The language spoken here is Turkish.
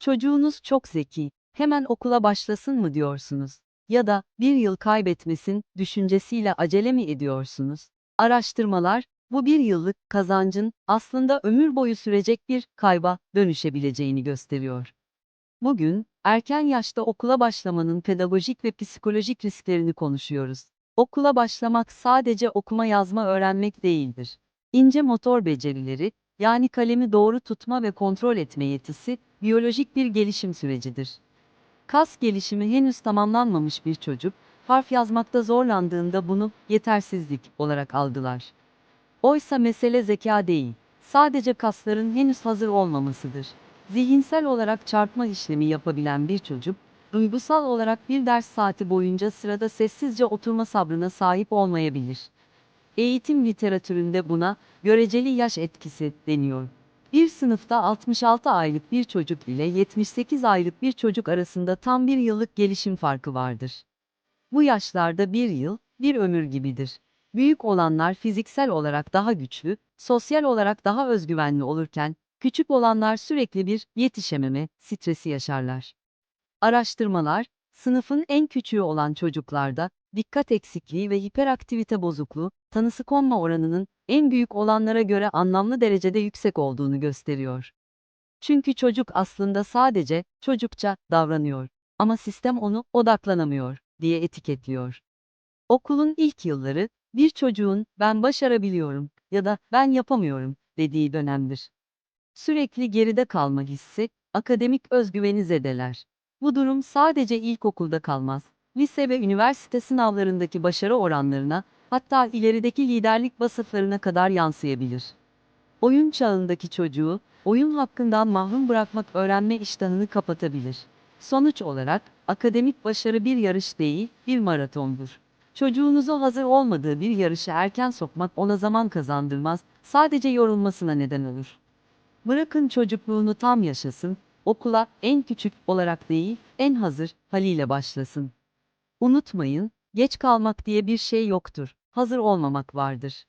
Çocuğunuz çok zeki, hemen okula başlasın mı diyorsunuz? Ya da bir yıl kaybetmesin düşüncesiyle acele mi ediyorsunuz? Araştırmalar, bu bir yıllık kazancın aslında ömür boyu sürecek bir kayba dönüşebileceğini gösteriyor. Bugün, erken yaşta okula başlamanın pedagojik ve psikolojik risklerini konuşuyoruz. Okula başlamak sadece okuma yazma öğrenmek değildir. İnce motor becerileri, yani kalemi doğru tutma ve kontrol etme yetisi, biyolojik bir gelişim sürecidir. Kas gelişimi henüz tamamlanmamış bir çocuk, harf yazmakta zorlandığında bunu yetersizlik olarak algılar. Oysa mesele zeka değil, sadece kasların henüz hazır olmamasıdır. Zihinsel olarak çarpma işlemi yapabilen bir çocuk, duygusal olarak bir ders saati boyunca sırada sessizce oturma sabrına sahip olmayabilir. Eğitim literatüründe buna göreceli yaş etkisi deniyor. Bir sınıfta 66 aylık bir çocuk ile 78 aylık bir çocuk arasında tam bir yıllık gelişim farkı vardır. Bu yaşlarda bir yıl, bir ömür gibidir. Büyük olanlar fiziksel olarak daha güçlü, sosyal olarak daha özgüvenli olurken, küçük olanlar sürekli bir yetişememe stresi yaşarlar. Araştırmalar, sınıfın en küçüğü olan çocuklarda dikkat eksikliği ve hiperaktivite bozukluğu tanısı konma oranının en büyük olanlara göre anlamlı derecede yüksek olduğunu gösteriyor. Çünkü çocuk aslında sadece çocukça davranıyor ama sistem onu odaklanamıyor diye etiketliyor. Okulun ilk yılları bir çocuğun ben başarabiliyorum ya da ben yapamıyorum dediği dönemdir. Sürekli geride kalma hissi, akademik özgüveni zedeler. Bu durum sadece ilkokulda kalmaz. Lise ve üniversite sınavlarındaki başarı oranlarına, hatta ilerideki liderlik vasıflarına kadar yansıyabilir. Oyun çağındaki çocuğu, oyun hakkından mahrum bırakmak öğrenme iştahını kapatabilir. Sonuç olarak, akademik başarı bir yarış değil, bir maratondur. Çocuğunuzu hazır olmadığı bir yarışa erken sokmak ona zaman kazandırmaz, sadece yorulmasına neden olur. Bırakın çocukluğunu tam yaşasın, okula en küçük olarak değil, en hazır haliyle başlasın. Unutmayın, geç kalmak diye bir şey yoktur. Hazır olmamak vardır.